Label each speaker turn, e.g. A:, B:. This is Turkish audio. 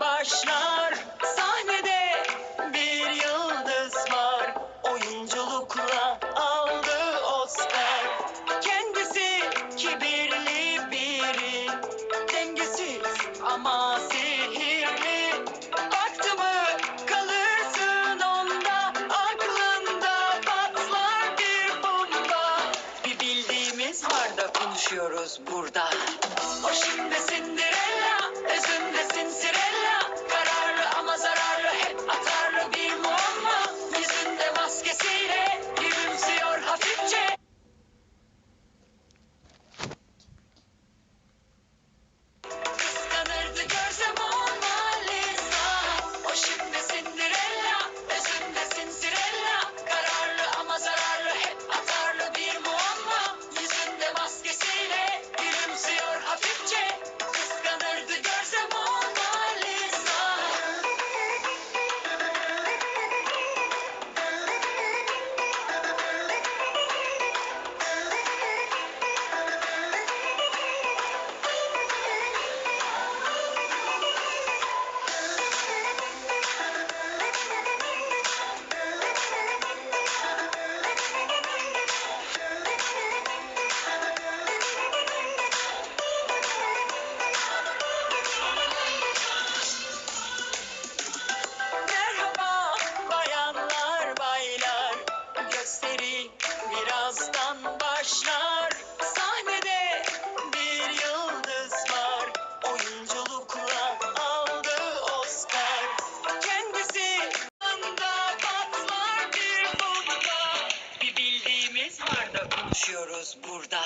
A: başlar. Sahnede bir yıldız var. Oyunculukla aldı Oscar. Kendisi kibirli biri. Dengesiz ama sihirli. Baktı mı kalırsın onda. Aklında patlar bir bomba. Bir bildiğimiz var da konuşuyoruz burada. O birazdan başlar. Sahnede bir yıldız var. Oyunculukla aldı Oscar. Kendisi anda patlar bir bomba Bir bildiğimiz var da konuşuyoruz burada